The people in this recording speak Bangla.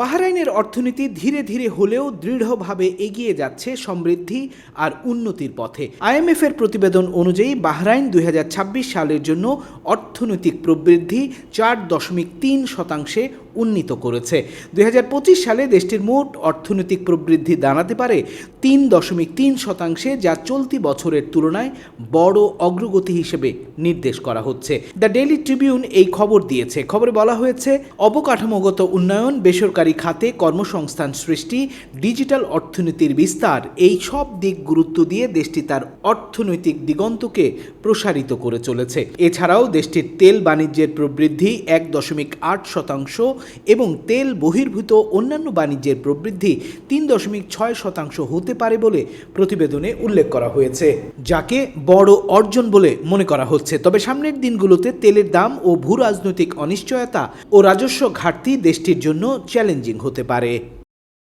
বাহরাইনের অর্থনীতি ধীরে ধীরে হলেও দৃঢ়ভাবে এগিয়ে যাচ্ছে সমৃদ্ধি আর উন্নতির পথে। আইএমএফ এর প্রতিবেদন অনুযায়ী বাহরাইন দুই হাজার ছাব্বিশ সালের জন্য অর্থনৈতিক প্রবৃদ্ধি চার দশমিক তিন শতাংশে উন্নীত করেছে। দুই হাজার পঁচিশ সালে দেশটির মোট অর্থনৈতিক প্রবৃদ্ধি দাঁড়াতে পারে তিন দশমিক তিন শতাংশে, যা চলতি বছরের তুলনায় বড় অগ্রগতি হিসেবে নির্দেশ করা হচ্ছে। দ্য ডেইলি ট্রিবিউন এই খবর দিয়েছে। খবরে বলা হয়েছে, অবকাঠামোগত উন্নয়ন, বেসরকারি খাতে কর্মসংস্থান সৃষ্টি, ডিজিটাল অর্থনীতির বিস্তার, এই সব দিক গুরুত্ব দিয়ে দেশটি তার অর্থনৈতিক দিগন্তকে প্রসারিত করে চলেছে। এছাড়াও দেশটির তেল বাণিজ্যের প্রবৃদ্ধি এক দশমিক আট শতাংশ এবং তেল বহির্ভূত অন্যান্য বাণিজ্যের প্রবৃদ্ধি তিন দশমিক ছয় শতাংশ হতে পারে বলে প্রতিবেদনে উল্লেখ করা হয়েছে। যাকে বড় অর্জন বলে মনে করা হচ্ছে। তবে সামনের দিনগুলোতে তেলের দাম ও ভূ রাজনৈতিক অনিশ্চয়তা ও রাজস্ব ঘাটতি দেশটির জন্য চ্যালেঞ্জিং হতে পারে।